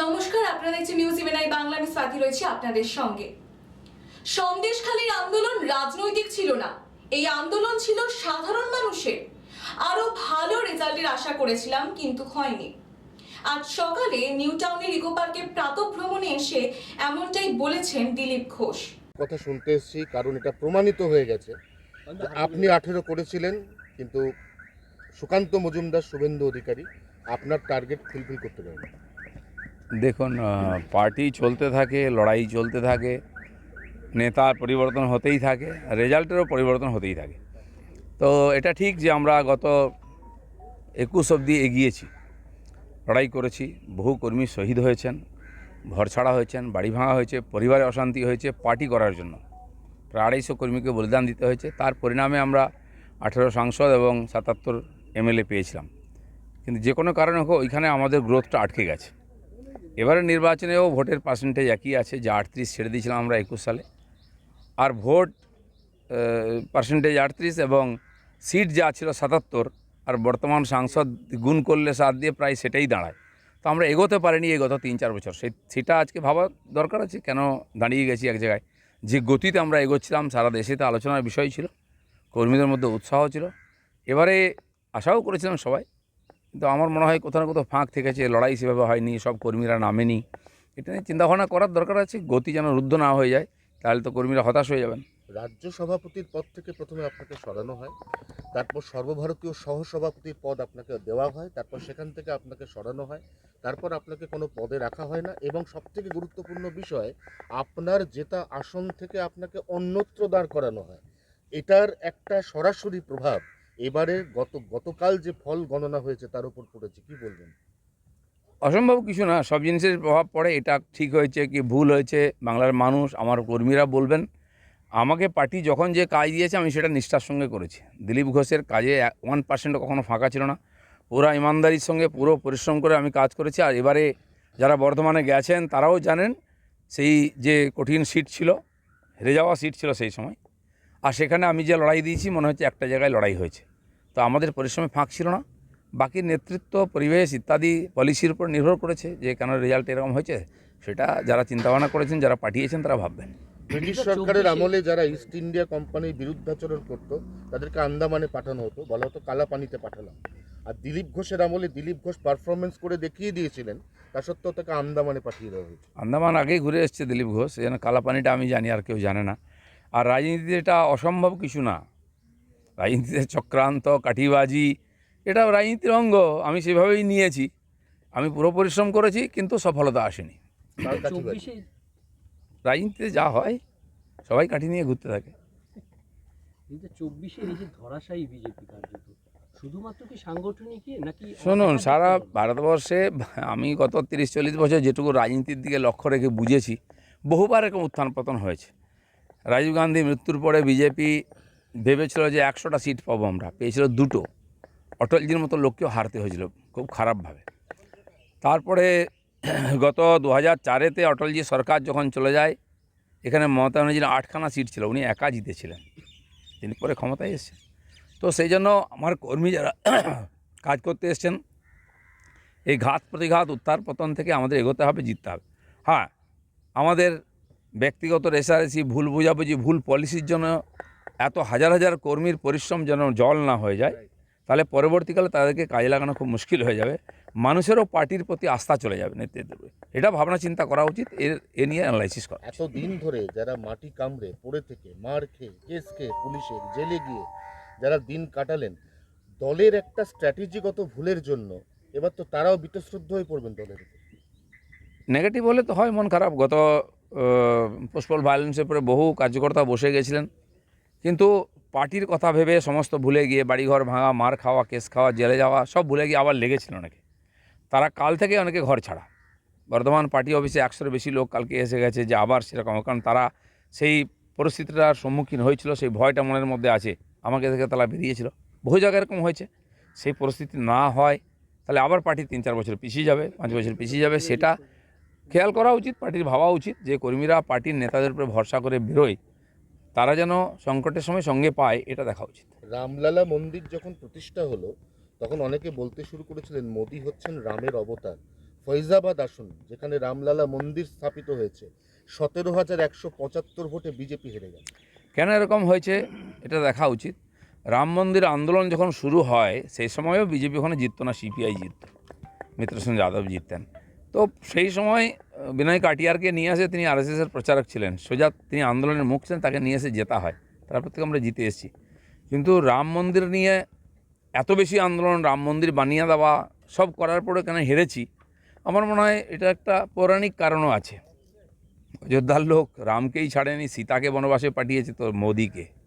নমস্কার, আপনারা দেখছেন নিউজ ইভেনাই বাংলা, আমি স্বাতি রয়েছি আপনাদের সঙ্গে। সন্দেশখালীর আন্দোলন রাজনৈতিক ছিল না। এই আন্দোলন ছিল সাধারণ মানুষের। আরও ভালো রেজাল্টের আশা করেছিলাম, কিন্তু হয়নি। আজ সকালে নিউ টাউনের ইকো পার্কে প্রাতভ্রমণে এসে এমনটাই বলেছেন দিলীপ ঘোষ। কথা শুনতে এসেছি, কারণ এটা প্রমাণিত হয়ে গেছে আপনি আঠেরো করেছিলেন, কিন্তু সুকান্ত মজুমদার শুভেন্দু অধিকারী আপনার টার্গেট ফুলফিল করতে পারেন দেখুন পার্টি চলতে থাকে, লড়াই চলতে থাকে, নেতার পরিবর্তন হতেই থাকে, রেজাল্টেরও পরিবর্তন হতেই থাকে। তো এটা ঠিক যে আমরা গত একুশ অবধি এগিয়েছি, লড়াই করেছি, বহু কর্মী শহীদ হয়েছেন, ঘর ছাড়া হয়েছেন, বাড়ি ভাঙা হয়েছে, পরিবারে অশান্তি হয়েছে, পার্টি করার জন্য। প্রায় আড়াইশো কর্মীকে বলিদান দিতে হয়েছে, তার পরিণামে আমরা আঠেরো সাংসদ এবং সাতাত্তর এমএলএ পেয়েছিলাম। কিন্তু যে কোনো কারণে হোক, ওইখানে আমাদের গ্রোথটা আটকে গেছে। এবারে নির্বাচনেও ভোটের পার্সেন্টেজ একই আছে, যে আটত্রিশ ছেড়ে দিয়েছিলাম আমরা একুশ সালে। আর ভোট পার্সেন্টেজ আটত্রিশ এবং সিট যা ছিল সাতাত্তর, আর বর্তমান সাংসদ গুণ করলে সাত দিয়ে প্রায় সেটাই দাঁড়ায়। তো আমরা এগোতে পারিনি এই গত তিন চার বছর। সেই সেটা আজকে ভাবা দরকার আছে, কেন দাঁড়িয়ে গেছি এক জায়গায়? যে গতিতে আমরা এগোচ্ছিলাম, সারা দেশে তো আলোচনার বিষয় ছিল, কর্মীদের মধ্যে উৎসাহ ছিল। এবারে আশাও করেছিলাম সবাই কিন্তু আমার মনে হয় কোথাও না কোথাও ফাঁক থেকেছে, লড়াই সেভাবে হয়নি, সব কর্মীরা নামেনি। এটা নিয়ে চিন্তাভাবনা করার দরকার আছে, গতি যেন রুদ্ধ না হয়ে যায়, তাহলে তো কর্মীরা হতাশ হয়ে যাবেন। রাজ্য সভাপতির পদ থেকে প্রথমে আপনাকে সরানো হয়, তারপর সর্বভারতীয় সহসভাপতির পদ আপনাকে দেওয়া হয়, তারপর সেখান থেকে আপনাকে সরানো হয়, তারপর আপনাকে কোনো পদে রাখা হয় না এবং সবথেকে গুরুত্বপূর্ণ বিষয়, আপনার জেতা আসন থেকে আপনাকে অন্যত্র দাঁড় করানো হয়। এটার একটা সরাসরি প্রভাব এবারে গত, গতকাল যে ফল গণনা হয়েছে তার উপর পড়েছে, কি বলবেন? অসম্ভব কিছু না, সব জিনিসের প্রভাব পড়ে, এটা ঠিক হয়েছে কি ভুল হয়েছে, বাংলার মানুষ, আমার কর্মীরা বলবেন। আমাকে পার্টি যখন যে কাজ দিয়েছে, আমি সেটা নিষ্ঠার সঙ্গে করেছি। দিলীপ ঘোষের কাজে ওয়ান পার্সেন্ট কখনো ফাঁকা ছিল না। পুরো ইমানদারির সঙ্গে পুরো পরিশ্রম করে আমি কাজ করেছি, আর এবারে যারা বর্ধমানে গেছেন, তারাও জানেন সেই যে কঠিন সিট ছিল, হেরে যাওয়া সিট ছিল সেই সময়। আর সেখানে আমি যে লড়াই দিয়েছি, মনে হচ্ছে একটা জায়গায় লড়াই হয়েছে। তো আমাদের পরিশ্রমে ফাঁক ছিল না। বাকি নেতৃত্ব পরিবেশ ইত্যাদি পলিসির উপর নির্ভর করেছে যে কেন রেজাল্ট এরকম হয়েছে সেটা যারা চিন্তাভাবনা করেছেন যারা পাঠিয়েছেন তারা ভাববেন। ব্রিটিশ সরকারের আমলে যারা ইস্ট ইন্ডিয়া কোম্পানির বিরুদ্ধাচরণ করতো তাদেরকে আন্দামানে পাঠানো হতো বলা হতো কালা পানিতে পাঠালাম। আর দিলীপ ঘোষের আমলে দিলীপ ঘোষ পারফরমেন্স করে দেখিয়ে দিয়েছিলেন তা সত্ত্বেও তাকে আন্দামানে পাঠিয়ে দেওয়া হয়েছে। আন্দামান আগেই ঘুরে এসছে দিলীপ ঘোষ যেন কালাপানিটা আমি জানি আর কেউ জানে না। আর রাজনীতিতে এটা অসম্ভব কিছু না। রাজনীতিতে চক্রান্ত কাঠিবাজি এটা রাজনীতির অঙ্গ আমি সেভাবেই নিয়েছি। আমি পুরো পরিশ্রম করেছি কিন্তু সফলতা আসেনি। রাজনীতিতে যা হয় সবাই কাঠি নিয়ে ঘুরতে থাকে। চব্বিশের এই যে ধরাশায়ী বিজেপি কার্যত শুধুমাত্র কি সাংগঠনিক নাকি শুনুন সারা ভারতবর্ষে আমি গত তিরিশ চল্লিশ বছর যেটুকু রাজনীতির দিকে লক্ষ্য রেখে বুঝেছি বহুবার এরকম উত্থান পতন হয়েছে। রাজীব গান্ধী মৃত্যুর পরে বিজেপি ভেবেছিল যে একশোটা সিট পাবো আমরা। পেয়েছিল দুটো। অটলজির মতো লোককেও হারতে হয়েছিল খুব খারাপভাবে। তারপরে গত দু হাজার চারেতে অটলজি সরকার যখন চলে যায়, এখানে মমতা ব্যানার্জির আটখানা সিট ছিল, উনি একা জিতেছিলেন। তিনি পরে ক্ষমতায় এসেছেন। তো সেই জন্য আমার কর্মী যারা কাজ করতে এসছেন, এই ঘাত প্রতিঘাত উত্তার পতন থেকে আমাদের এগোতে হবে, জিততে হবে। হ্যাঁ আমাদের ব্যক্তিগত রেশারেশি ভুল বোঝাবুঝি, ভুল পলিসির জন্য এত হাজার হাজার কর্মীর পরিশ্রম যেন জল না হয়ে যায় তাহলে পরবর্তীকালে তাদেরকে কাজে লাগানো খুব মুশকিল হয়ে যাবে। মানুষেরও পার্টির প্রতি আস্থা চলে যাবে নেতৃত্বের প্রতি। এটা ভাবনা চিন্তা করা উচিত এর এ নিয়ে অ্যানালাইসিস করা। এত দিন ধরে যারা মাটি কামড়ে পড়ে থেকে মার খেয়ে কেস খেয়ে পুলিশের জেলে গিয়ে যারা দিন কাটালেন দলের একটা স্ট্র্যাটেজিগত ভুলের জন্য এবার তো তারাও বিতশ্রদ্ধ হয়ে পড়বেন দলের নেগেটিভ হলে তো হয় মন খারাপ। গত পোস্টপল ভায়োলেন্সের পরে বহু কার্যকর্তা বসে গেছিলেন। কিন্তু পার্টির কথা ভেবে সমস্ত ভুলে গিয়ে বাড়িঘর ভাঙা, মার খাওয়া, কেস খাওয়া, জেলে যাওয়া, সব ভুলে গিয়ে আবার লেগেছিল অনেকে। তারা কাল থেকে অনেকে ঘর ছাড়া। বর্ধমান পার্টি অফিসে একশোর বেশি লোক কালকে এসে গেছে যে আবার সেরকম, কারণ তারা সেই পরিস্থিতিটার সম্মুখীন হয়েছিল, সেই ভয়টা মনের মধ্যে আছে। আমাকে থেকে তারা বেরিয়েছিল। বহু জায়গায় এরকম হয়েছে। সেই পরিস্থিতি না হয়, তাহলে আবার পার্টি তিন চার বছর পিছিয়ে যাবে, পাঁচ বছর পিছিয়ে যাবে, সেটা খেয়াল করা উচিত, পার্টির ভাবা উচিত যে কর্মীরা, পার্টির নেতাদের উপরে ভরসা করে বেরোয়। তারা যেন সংকটের সময় সঙ্গে পায় এটা দেখা উচিত। রামলালা মন্দির যখন প্রতিষ্ঠা হলো তখন অনেকে বলতে শুরু করেছিলেন মোদি হচ্ছেন রামের অবতার। ফৈজাবাদ আসন যেখানে রামলালা মন্দির স্থাপিত হয়েছে। সতেরো হাজার একশো পঁচাত্তর ভোটে বিজেপি হেরে গেছে কেন এরকম হয়েছে এটা দেখা উচিত। রাম মন্দির আন্দোলন যখন শুরু হয় সেই সময়ও বিজেপি ওখানে জিততো না সিপিআই জিতত মিত্রসেন যাদব জিততেন। তো সেই সময় বিনয় কাটিয়ারকে নিয়ে আসে তিনি আরএসএসের প্রচারক ছিলেন। সোজা তিনি আন্দোলনের মুখ ছিলেন, তাকে নিয়ে এসে জেতা হয়। তারপর থেকে আমরা জিতে এসেছি। কিন্তু রাম মন্দির নিয়ে এত বেশি আন্দোলন, রাম মন্দির বানিয়ে দেওয়া, সব করার পরে কেন হেরেছি? আমার মনে হয় এটা একটা পৌরাণিক কারণও আছে। অযোধ্যার লোক রামকেই ছাড়েনি, সীতাকে বনবাসে পাঠিয়েছে তো মোদিকে।